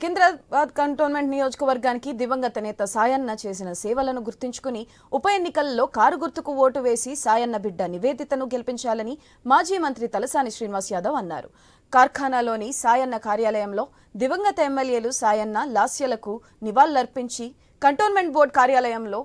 Secunderabad cantonment నియోజకవర్గానికి దివంగత నేత సాయన్న చేసిన సేవలను గుర్తుంచుకుని ఉప ఎన్నికల్లో కారు గుర్తుకు ఓటు వేసి సాయన్న బిడ్డ నివేదితను గెలిపించాలని మాజీ మంత్రి తలసాని శ్రీనివాస్ యాదవ్ అన్నారు. కార్ఖానాలోని సాయన్న కార్యాలయంలో దివంగత ఎమ్మెల్యేలు సాయన్న లాస్యలకు నివాళులర్పించి కంటోన్మెంట్ బోర్డు కార్యాలయంలో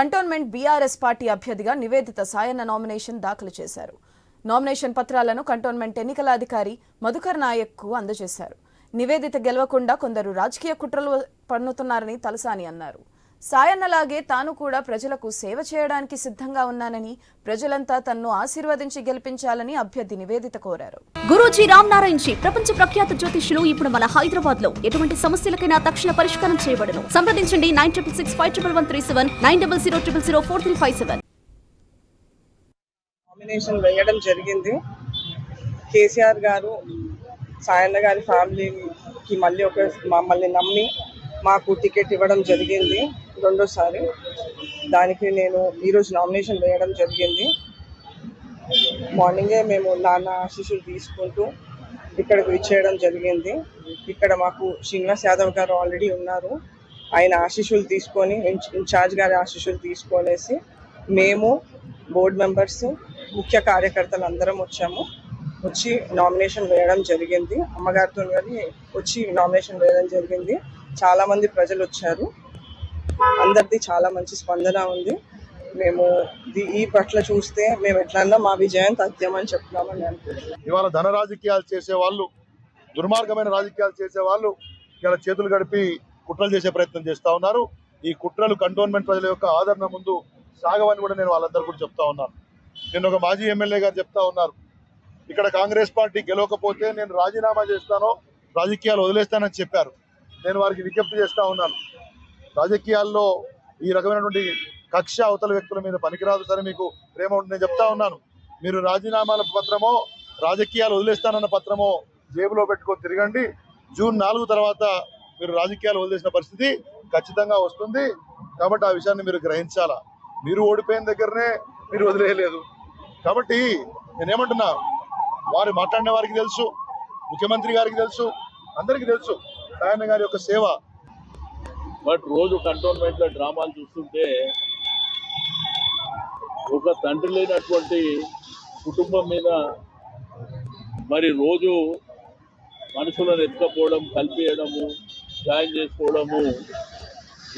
కంటోన్మెంట్ బీఆర్ఎస్ పార్టీ అభ్యర్థిగా నివేదిత సాయన్న నామినేషన్ దాఖలు చేశారు. నామినేషన్ పత్రాలను కంటోన్మెంట్ ఎన్నికల అధికారి మధుకర్ నాయక్కు అందజేశారు. నివేదిత గెలవకుండా కొందరు రాజకీయ కుట్రలు పన్నుతున్నారని తలసాని అన్నారు. సాయన్నలాగే తాను కూడా ప్రజలకు సేవ చేయడానికి సిద్ధంగా ఉన్నానని ప్రజలంతా తన్ను ఆశీర్వదించి గెలిపించాలని అభ్యర్థి నివేదిత కోరారు. గురూజీ రామ్ నారాయణ్ జీ ప్రపంచ ప్రఖ్యాత జ్యోతిష్యులు ఇప్పుడు మన హైదరాబాద్లో ఎటువంటి సమస్యలకైనా తక్షణ పరిష్కారం చేయబడను. సంప్రదించండి nine triple six five triple one three seven nine double zero triple zero four three five seven. Nomination వేయడం జరిగింది. కేసీఆర్ గారు సాయన్న గారి ఫ్యామిలీకి మళ్ళీ ఒక మమ్మల్ని నమ్మి మాకు టికెట్ ఇవ్వడం జరిగింది రెండోసారి. దానికి నేను ఈరోజు నామినేషన్ వేయడం జరిగింది. మార్నింగే మేము నాన్న ఆశీస్సులు తీసుకుంటూ ఇక్కడికి విచ్చేయడం జరిగింది. ఇక్కడ మాకు శ్రీనివాస్ యాదవ్ గారు ఆల్రెడీ ఉన్నారు. ఆయన ఆశీస్సులు తీసుకొని ఇన్ఛార్జ్ గారి ఆశీస్సులు తీసుకొనేసి మేము బోర్డు మెంబర్స్ ముఖ్య కార్యకర్తలు అందరం వచ్చాము. వచ్చి నామినేషన్ వేయడం జరిగింది. అమ్మగారితో కానీ వచ్చి నామినేషన్ వేయడం జరిగింది. చాలా మంది ప్రజలు వచ్చారు. అందరిది చాలా మంచి స్పందన ఉంది. మేము ఈ పట్ల చూస్తే మేము ఎట్లన్నా మా విజయం తథ్యమని చెప్తున్నామని అనుకుంటున్నాం. ఇవాళ ధన రాజకీయాలు చేసే వాళ్ళు దుర్మార్గమైన రాజకీయాలు చేసే వాళ్ళు ఇలా చేతులు గడిపి కుట్రలు చేసే ప్రయత్నం చేస్తా ఉన్నారు. ఈ కుట్రలు కంటోన్మెంట్ ప్రజల యొక్క ఆదరణ ముందు సాగవని కూడా నేను వాళ్ళందరూ కూడా చెప్తా ఉన్నాను. నేను ఒక మాజీ ఎమ్మెల్యే గారు చెప్తా ఉన్నారు. ఇక్కడ కాంగ్రెస్ పార్టీ గెలవకపోతే నేను రాజీనామా చేస్తానో రాజకీయాలు వదిలేస్తానని చెప్పారు. నేను వారికి విజ్ఞప్తి చేస్తా ఉన్నాను. రాజకీయాల్లో ఈ రకమైనటువంటి కక్ష అవతల వ్యక్తుల మీద పనికిరాదు. సరే మీకు ప్రేమ ఉంటుంది నేను చెప్తా ఉన్నాను. మీరు రాజీనామాల పత్రమో రాజకీయాలు వదిలేస్తానన్న పత్రమో జేబులో పెట్టుకొని తిరగండి. జూన్ నాలుగు తర్వాత మీరు రాజకీయాలు వదిలేసిన పరిస్థితి ఖచ్చితంగా వస్తుంది. కాబట్టి ఆ విషయాన్ని మీరు గ్రహించాలా? మీరు ఓడిపోయిన దగ్గరనే మీరు వదిలేయలేదు. కాబట్టి నేనేమంటున్నా వారు మాట్లాడిన వారికి తెలుసు ముఖ్యమంత్రి గారికి తెలుసు అందరికీ తెలుసు నారాయణ గారి యొక్క సేవ. బట్ రోజు కంటోన్మెంట్లో డ్రామాలు చూస్తుంటే ఒక తండ్రి లేనటువంటి కుటుంబం మీద మరి రోజు మనుషులను ఎత్తుకపోవడం కలిపేయడము జాయిన్ చేసుకోవడము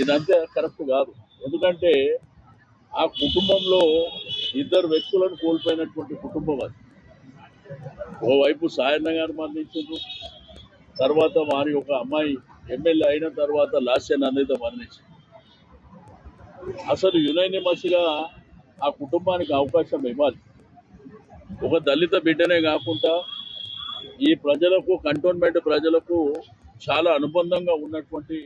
ఇదంతే కరెక్ట్ కాదు. ఎందుకంటే ఆ కుటుంబంలో ఇద్దరు వ్యక్తులను కోల్పోయినటువంటి కుటుంబం అది. ఓవైపు సాయన్న గారు మరణించారు. తర్వాత వారి ఒక అమ్మాయి ఎమ్మెల్యే అయిన తర్వాత లాస్య నందిత మరణించింది అసలు యునైనిమస్గా ఆ కుటుంబానికి అవకాశం ఇవ్వాలి. ఒక దళిత బిడ్డనే కాకుండా ఈ ప్రజలకు కంటోన్మెంట్ ప్రజలకు చాలా అనుబంధంగా ఉన్నటువంటి